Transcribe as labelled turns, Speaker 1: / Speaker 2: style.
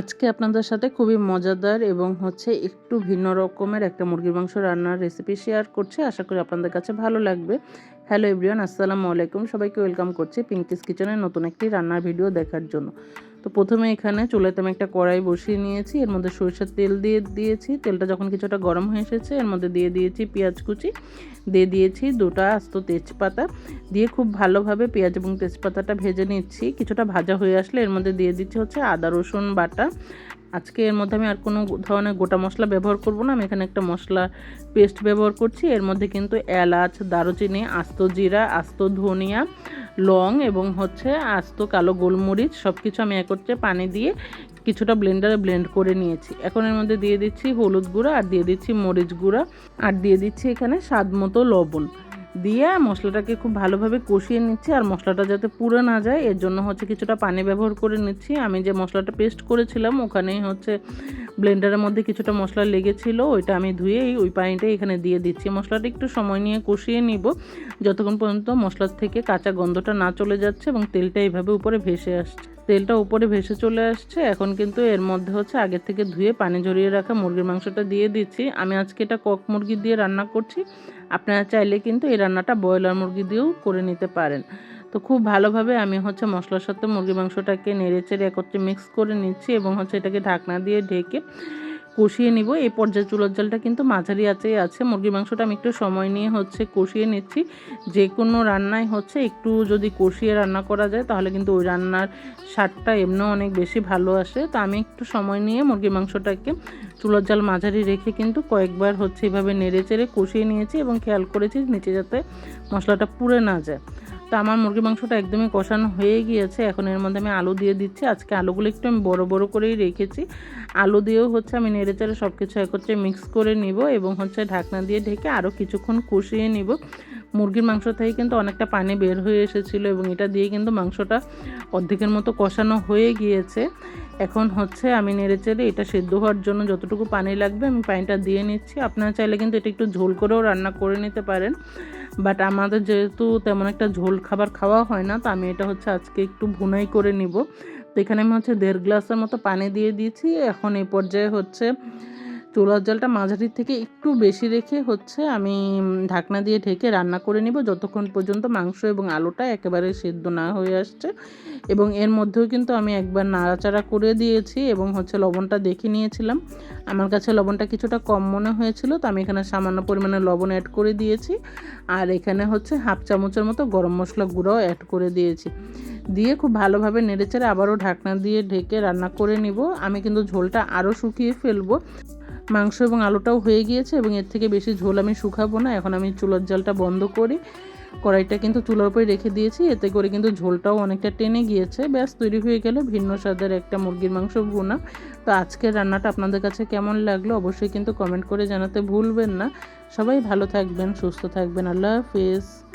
Speaker 1: আজকে আপনাদের সাথে খুবই মজাদার এবং হচ্ছে একটু ভিন্ন রকমের একটা মুরগির মাংস রান্নার রেসিপি শেয়ার করছি। আশা করি আপনাদের কাছে ভালো লাগবে। হ্যালো এভরিওয়ান আসসালামু আলাইকুম। সবাইকে ওয়েলকাম করছি পিঙ্কিস কিচেনের নতুন একটি রান্নার ভিডিও দেখার জন্য। তো প্রথমে এখানে চুলাতে আমি একটা কড়াই বসিয়ে নিয়েছি, এর মধ্যে সরিষার তেল দিয়ে দিয়েছি। তেলটা যখন কিছুটা গরম হয়ে এসেছে, এর মধ্যে দিয়ে দিয়েছি পেঁয়াজ কুচি, দিয়ে দিয়েছি দুটা আস্ত তেজপাতা। দিয়ে খুব ভালোভাবে পেঁয়াজ এবং তেজপাতাটা ভেজে নিচ্ছি, কিছুটা ভাজা হয়ে আসলে এর মধ্যে দিয়ে দিচ্ছি হচ্ছে আদা, রসুন, বাটা। আজকে এর মধ্যে আমি আর কোনো ধরনের গোটা মশলা ব্যবহার করব না। আমি এখানে একটা মশলা পেস্ট ব্যবহার করছি। এর মধ্যে কিন্তু এলাচ, দারুচিনি, আস্ত জিরা, আস্ত ধনিয়া, লং এবং হচ্ছে আস্ত কালো গোলমরিচ সব কিছু আমি একত্রে পানি দিয়ে কিছুটা ব্লেন্ডারে ব্লেন্ড করে নিয়েছি। এখন এর মধ্যে দিয়ে দিচ্ছি হলুদ গুঁড়া আর দিয়ে দিচ্ছি মরিচ গুঁড়া। আর দিয়ে দিচ্ছি এখানে স্বাদ মতো লবণ। দিয়ে মশলাটাকে খুব ভালোভাবে কষিয়ে নিচ্ছি আর মশলাটা যাতে পুড়ে না যায়, এর জন্য হচ্ছে কিছুটা পানি ব্যবহার করে নিচ্ছি। আমি যে মশলাটা পেস্ট করেছিলাম, ওখানেই হচ্ছে ব্লেন্ডারের মধ্যে কিছুটা মশলা লেগেছিল, ওইটা আমি ধুয়েই ওই পানিটা এখানে দিয়ে দিচ্ছি। মশলাটা একটু সময় নিয়ে কষিয়ে নিব, যতক্ষণ পর্যন্ত মশলার থেকে কাঁচা গন্ধটা না চলে যাচ্ছে এবং তেলটা এইভাবে উপরে ভেসে আসছে। তেলটা উপরে ভেসে চলে আসছে। এখন কিন্তু এর মধ্যে হচ্ছে আগের থেকে ধুয়ে পানি ঝরিয়ে রাখা মুরগির মাংসটা দিয়ে দিচ্ছি। আমি আজকে এটা কক মুরগি দিয়ে রান্না করছি। আপনারা চাইলে কিন্তু এই রান্নাটা ব্রয়লার মুরগি দিয়েও করে নিতে পারেন। তো খুব ভালোভাবে আমি হচ্ছে মশলার সাথে মুরগি মাংসটাকে নেড়ে চেড়ে একত্রে মিক্স করে নিচ্ছি এবং হচ্ছে এটাকে ঢাকনা দিয়ে ঢেকে কষিয়ে নিব। এই পর্যায়ে চুলোর জলটা কিন্তু মাঝারি আছেই আছে। মুরগির মাংসটা আমি একটু সময় নিয়ে হচ্ছে কষিয়ে নিচ্ছি। যে কোনো রান্নায় হচ্ছে একটু যদি কষিয়ে রান্না করা যায়, তাহলে কিন্তু ওই রান্নার স্বাদটা এমনিও অনেক বেশি ভালো আসে। তো আমি একটু সময় নিয়ে মুরগির মাংসটাকে চুলোর জাল মাঝারি রেখে কিন্তু কয়েকবার হচ্ছে এভাবে নেড়ে চেড়ে কষিয়ে নিয়েছি এবং খেয়াল করেছি নিচে যাতে মশলাটা পুড়ে না যায়। তো আমার মুরগি মাংসটা একদমই কষানো হয়ে গিয়েছে। এখন এর মধ্যে আমি আলু দিয়ে দিচ্ছি। আজকে আলুগুলো একটু আমি বড় বড় করেই রেখেছি। আলু দিয়েও হচ্ছে আমি নেড়ে চেড়ে সব কিছু একত্রে মিক্স করে নিব এবং হচ্ছে ঢাকনা দিয়ে ঢেকে আরও কিছুক্ষণ কষিয়ে নিব। মুরগির মাংস থেকে কিন্তু অনেকটা পানি বের হয়ে এসেছিল এবং এটা দিয়ে কিন্তু মাংসটা অর্ধেকের মতো কষানো হয়ে গিয়েছে। এখন হচ্ছে আমি নেড়ে চেড়ে এটা সেদ্ধ হওয়ার জন্য যতটুকু পানি লাগবে আমি পানিটা দিয়ে নিচ্ছি। আপনারা চাইলে কিন্তু এটা একটু ঝোল করেও রান্না করে নিতে পারেন। বাট আমাদের যেহেতু তেমন একটা ঝোল খাবার খাওয়া হয় না, তো আমি এটা হচ্ছে আজকে একটু ভুনাই করে নিব। তো এখানে আমি হচ্ছে দেড় গ্লাসের মতো পানি দিয়ে দিয়েছি। এখন এই পর্যায়ে হচ্ছে চুলার জলটা মাঝারির থেকে একটু বেশি রেখে হচ্ছে আমি ঢাকনা দিয়ে ঢেকে রান্না করে নিব। যতক্ষণ পর্যন্ত মাংস এবং আলুটা একেবারে সেদ্ধ না হয়ে আসছে এবং এর মধ্যেও কিন্তু আমি একবার নাড়াচাড়া করে দিয়েছি এবং হচ্ছে লবণটা দেখে নিয়েছিলাম। আমার কাছে লবণটা কিছুটা কম মনে হয়েছিল, তো আমি এখানে সামান্য পরিমাণে লবণ অ্যাড করে দিয়েছি। আর এখানে হচ্ছে হাফ চামচের মতো গরম মশলা গুঁড়াও অ্যাড করে দিয়েছি। দিয়ে খুব ভালোভাবে নেড়েচেড়ে আবারও ঢাকনা দিয়ে ঢেকে রান্না করে নিব। আমি কিন্তু ঝোলটা আরও শুকিয়ে ফেলব। মাংস এবং আলুটাও হয়ে গিয়েছে এবং এর থেকে বেশি ঝোল আমি শুকাবো না। এখন আমি চুলার জালটা বন্ধ করি। কড়াইটা কিন্তু চুলার উপরে রেখে দিয়েছি। এতে করে কিন্তু ঝোলটাও অনেকটা টেনে গিয়েছে। ব্যাস, তৈরি হয়ে গেল ভিন্ন স্বাদের একটা মুরগির মাংস ভুনা। তো আজকের রান্নাটা আপনাদের কাছে কেমন লাগল অবশ্যই কিন্তু কমেন্ট করে জানাতে ভুলবেন না। সবাই ভালো থাকবেন, সুস্থ থাকবেন। আল্লাহ হাফিজ।